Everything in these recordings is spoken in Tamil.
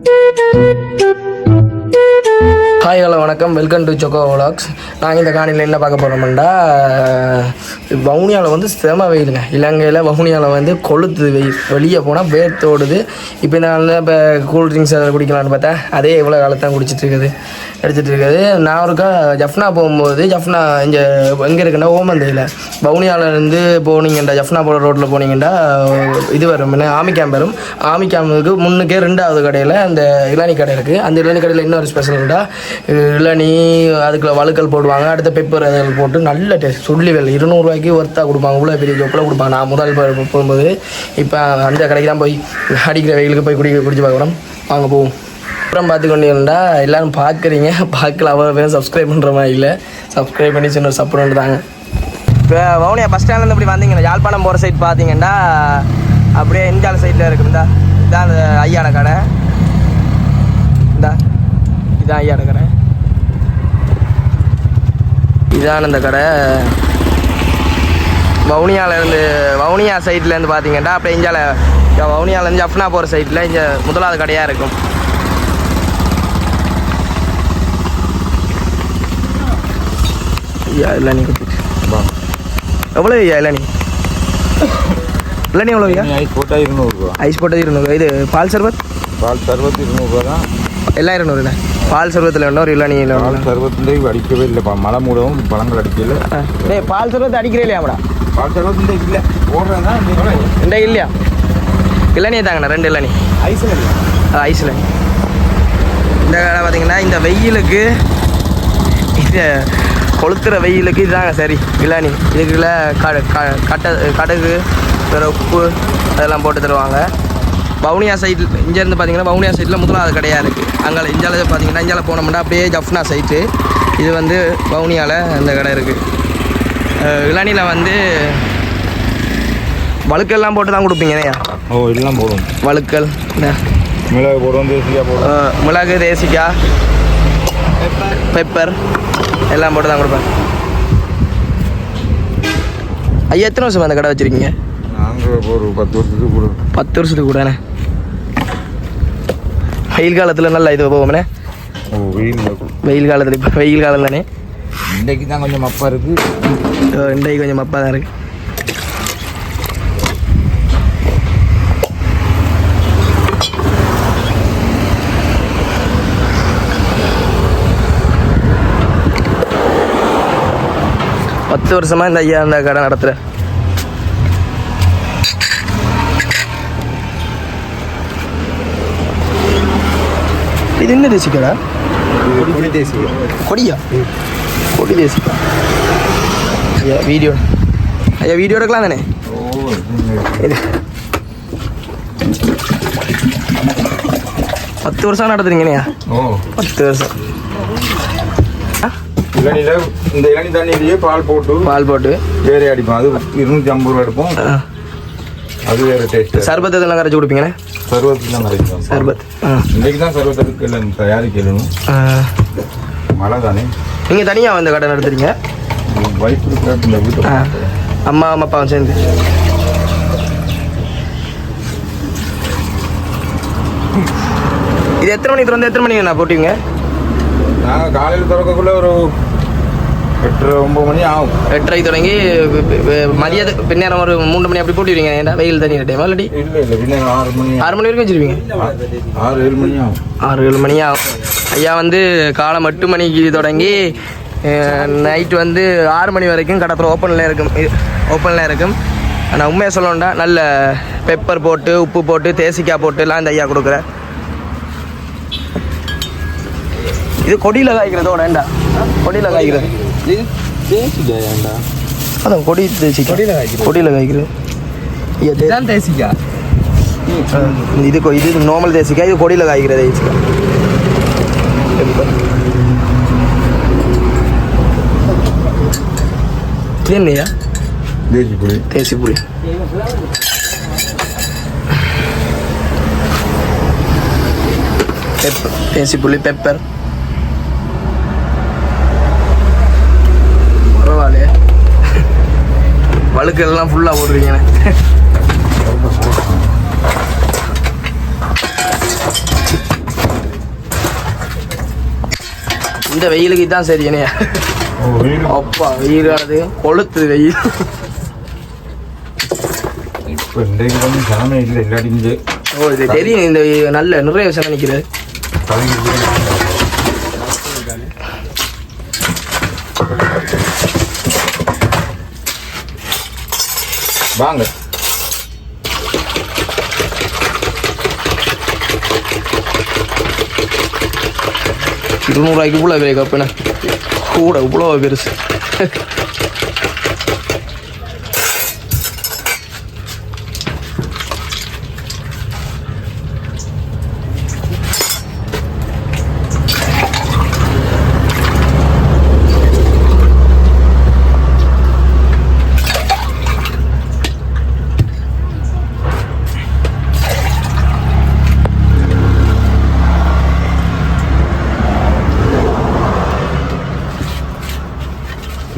Thank you. ஹாய் ஹலோ வணக்கம். Welcome to Chokko vlogs. நாங்கள் இந்த காணியில் என்ன பார்க்க போகிறோம்டா வவுனியாவில் வந்து செம வெயிலுங்க. இலங்கையில் வவுனியாவில் வந்து கொளுத்துது வெயில். வெளியே போனால் வேர்த்தோடுது இப்போ இந்த நாளில் இப்போ கூல் ட்ரிங்க்ஸ் அதை குடிக்கலான்னு பார்த்தா அதே இவ்வளோ காலத்தான் குடிச்சிட்டு இருக்குது. எடுத்துகிட்டு இருக்குது. நான் ஒருக்கா ஜஃப்னா போகும்போது ஜஃப்னா இங்கே எங்கே இருக்குன்னா ஓமந்தையில். வவுனியாவிலேருந்து போனீங்கண்டா ஜஃப்னா போகிற ரோட்டில் போனீங்கண்டா இது வரும். என்ன ஆமி கேம்ப் வரும். ஆமி கேம்புக்கு முன்னுக்கே ரெண்டாவது கடையில் அந்த இளநீ கடை இருக்குது அந்த இளநீ கடையில் இன்னொரு ஸ்பெஷல்டா இளநீ அதுக்குள்ள வழுக்கல் போடுவாங்க அடுத்த பெப்பர் அதில் போட்டு நல்ல டேஸ்ட் சுள்ளி வேலை இருநூறுவாய்க்கு ஒர்த்தாக கொடுப்பாங்க. இவ்வளோ பெரிய ஜோப்பில் கொடுப்பாங்க. நான் முதல் போகும்போது இப்போ அந்த கடைக்கு தான் போய் அடிக்கிற வெயிலுக்கு போய் குடி குடிச்சு பார்க்குறோம். வாங்க போவோம். அப்புறம் பார்த்துக்கொண்டீங்கன்னா எல்லாரும் பார்க்குறீங்க. பார்க்கல அவ்வளோ பேரும் சப்ஸ்கிரைப் பண்ணுற மாதிரி இல்லை. சப்ஸ்கிரைப் பண்ணி சின்ன சப்போர்ட் தாங்க இப்போ வவுனியா பஸ் ஸ்டாண்ட்லேருந்து இப்படி வந்தீங்கன்னா யாழ்ப்பாணம் போகிற சைட் பார்த்தீங்கன்னா அப்படியே இந்தியாவில் சைட்டில் இருக்குதா இதான் அந்த ஐயான கடை. இந்தா. இதான் ஐயான கடை இதான் இந்த கடை. வவுனியாவிலேருந்து வவுனியா சைட்லேருந்து பார்த்தீங்கன்னா அப்படியே இந்தியாவில் வவுனியாவிலேருந்து ஜஃப்னா போகிற சைட்டில் இங்கே முதலாவது கடையாக இருக்கும். ஐயா இளநீ கொடுத்துட்டு எவ்வளோ ஐயா இளநீ இளநீ எவ்வளோ ஐயா? ஐஸ் போட்டா இருநூறுபா. ஐஸ் போட்டது இருநூறு. இது பால் சர்பத்? பால் சர்பத்து இருநூறுபா தான். எல்லாம் இருநூறுண்ணே பால் சர்பத்தில் வேணும் ஒரு இளநீ பால் சர்பத்துலேயே அடிக்கவே இல்லைப்பா மழை மூடவும் பழங்கள் அடிக்கல. டேய் பால் சர்பத் அடிக்கிறே இல்லையாடா பால் சர்பத்து இல்லை. போடுறது? தான் இந்த இல்லையா? இளநியை தாங்கண்ணா ரெண்டு இளநீ. ஐஸ் அது ஐஸில். இந்த கடை பார்த்தீங்கன்னா இந்த வெயிலுக்கு இது கொளுத்துற வெயிலுக்கு இதுதாங்க சரி. இளநீ. இதுக்குள்ள கடு க- கட்ட கடுகு வேறு உப்பு அதெல்லாம் போட்டு தருவாங்க. வவுனியா சைடில் இங்கேருந்து பார்த்தீங்கன்னா வவுனியா சைடில் முதலாவது கடையாக இருக்குது அங்கே இஞ்சால பார்த்தீங்கன்னா இஞ்சால போனோம்னா அப்படியே ஜஃப்னா சைட்டு இது வந்து வவுனியாவில் அந்த கடை இருக்குது இளநியில் வந்து வழுக்கெல்லாம் போட்டு தான் கொடுப்பீங்கண்ணேயா ஓ எல்லாம் போடும் வழுக்கல் மிளகு போடுவோம் தேசியாக போடுவோம். மிளகு தேசிக்காய் பெப்பர் எல்லாம் போட்டு தான் கொடுப்பேன். ஐயா எத்தனை வருஷம் அந்த கடை வச்சுருக்கீங்க? நாங்கள் ஒரு பத்து வருஷத்துக்கு போடுவோம் பத்து வருஷத்துக்கு கூடண்ணே வெயில் காலத்தில் நல்லா இது போவோம்ண்ணே ஓ வெயில் காலத்தில் இப்போ வெயில் காலம் தானே? இன்றைக்கு தான் கொஞ்சம் மப்பா இருக்கு. அஹ் இன்றைக்கு கொஞ்சம் மப்பாக தான் இருக்குது பத்து வருஷமா இந்த ஐயா அந்த கடை நடத்துகிற இது என்ன தேசி கடை? தேசிய கொடியா? கொடி தேசிக்கா ஐயா வீடியோ. ஐயா வீடியோ எடுக்கலாம் தானே? பத்து வருஷம் நடத்துறீங்கண்ணா பத்து வருஷம். இளநில இந்த இளநி தண்ணியிலேயே பால் போட்டு பால் போட்டு. வேற அடிப்போம் அது இருநூற்றி ஐம்பது ரூபா எடுப்போம். அது வேற டேஸ்ட் சர்பத் இதெல்லாம் கரைச்சி கொடுப்பீங்கண்ணே சர்வத்துலாம் கிடைக்கும் சர்பத் ஆ. இன்றைக்கு தான் சர்வத்துக்கு இல்லை தயாரிக்கணும். மழை தானே. நீங்கள் தனியாக வந்து கடை நடத்துறீங்க? வயிற்று இருக்கிற வீட்டு அம்மா அம்மா அப்பாவும் சேர்ந்து. இது எத்தனை மணிக்கு திறந்து எத்தனை மணிக்கு நான் போட்டீங்க நாங்கள் காலையில் திறக்கக்குள்ள ஒரு எட்டரை ஒம்பது மணி ஆகும். எட்டரைக்கு தொடங்கி மதியத்து பின்னேரம் ஒரு மூணு மணி அப்படி போட்டுருவீங்க ஏன்டா? வெயில் தண்ணி டைம் இல்லாட்டி? இல்லை இல்லை ஆறு மணி ஆறு மணி வரைக்கும் வச்சிருவீங்க? ஆறு ஏழு மணி ஆகும். ஆறு ஏழு மணி ஆகும். ஐயா வந்து காலம் எட்டு மணிக்கு தொடங்கி நைட்டு வந்து ஆறு மணி வரைக்கும் கடை ஓப்பனில் இருக்கும். ஓப்பனில் இருக்கும். ஆனால் உண்மையை சொல்லணும்டா நல்ல பெப்பர் போட்டு உப்பு போட்டு தேசிக்காய் போட்டு எல்லாம் இந்த ஐயா கொடுக்குறேன் இது கொடியில் காய்க்கிறதோட ஏண்டா கொடியில் காய்க்கிறது. அதான் கொடி தேசி கொடியில் காய்க்கிறது கொடியில் காய்க்கிறது ஐயா தே- தேசிக்கா ஆ, இது இது நார்மல் தேசிக்காய் இது கொடியில் காய்க்கிற தேசிக்காய் இது என்னையா? தேசி புளி தேசி புளி தேசி புளி பெப்பர் வழுக்கெல்லாம் ஃபுல்லாக போடுறீங்க இந்த வெயிலுக்கு தான் சரி என்னையா? அப்பா வெயில் காலத்து கொளுத்து வெயில். ஓ தெரியும் இந்த நல்ல நிறைய விஷயம் வாங்க. இருநூறுவாய்க்கு இவ்வளோ விலை கப்புண்ணா. கூட இவ்வளோ பெருசு.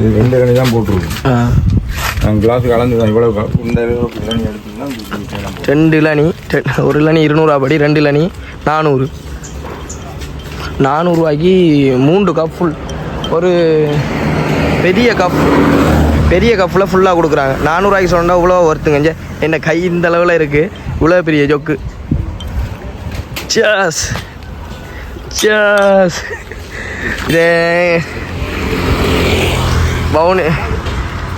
இது ரெண்டு கணி தான் போட்டுருக்கோம் கிளாஸ் கலந்து தான் இவ்வளோ இந்த இளநீ. எடுத்தீங்கன்னா. ரெண்டு இளநி ஒரு இளநி இருநூறுவா படி ரெண்டு இளநி நானூறு. நானூறுரூவாய்க்கு மூன்று கப் ஃபுல் ஒரு பெரிய கப் பெரிய கப்பில் ஃபுல்லாக கொடுக்குறாங்க. நானூறுரூவாய்க்கு சொன்னால் இவ்வளோ ஒருத்துங்க என்ன கை இந்த அளவில் இருக்குது இவ்வளோ பெரிய ஜொக்கு சாஸ் சாஸ் இது வவுனி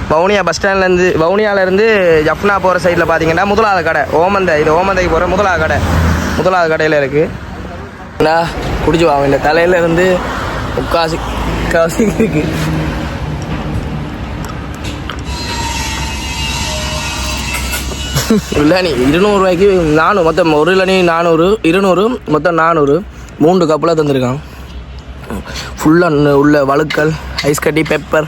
வவுனியா பஸ் ஸ்டாண்ட்லேருந்து வவுனியாவிலேருந்து ஜப்னா போகிற சைடில் பார்த்தீங்கன்னா முதலாவது கடை ஓமந்தை. இது ஓமந்தைக்கு போகிற முதலாவது கடை. முதலாவது கடையில் இருக்குது என்ன குடிச்சு வாங்க இந்த தலையில் இருந்து முக்காசி காசி இருக்கு. இளநி இருநூறுவாய்க்கு நானூறு மொத்தம் ஒரு இளநி நானூறு இருநூறு மொத்தம் நானூறு. மூன்று கப்பில் தந்திருக்கான். ஃபுல்லாக உள்ள வழுக்கல் ஐஸ் கட்டி பெப்பர்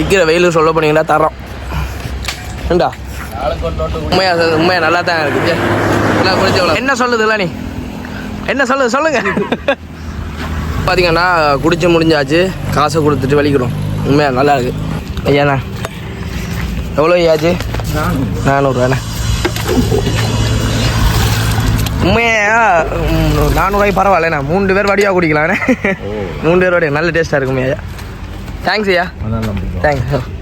அடிக்கிற வெயில் சொல்ல போனீங்கன்னா தரோம் ஏண்டா? உண்மையா உண்மையா நல்லா தான் இருக்கு நல்லா குடிச்சவள என்ன சொல்லுதுல நீ என்ன சொல்லுது சொல்லுங்க. பார்த்தீங்கன்னா குடிச்சு முடிஞ்சாச்சு. காசை கொடுத்துட்டு வலிக்கிறோம் உண்மையா நல்லா இருக்கு. ஐயாண்ணா எவ்வளோ ஐயாச்சு? நானூறுவாண்ணா. உண்மையா? ம், நானூறுவாய்க்கு பரவாயில்லண்ணா. மூன்று பேர் வடியாக குடிக்கலாண்ணே. மூணு பேர் வடியா நல்ல டேஸ்ட்டாக இருக்கும் ஐயா. தேங்க்ஸ் ஐயா அதான் நம்ம தேங்க்ஸ்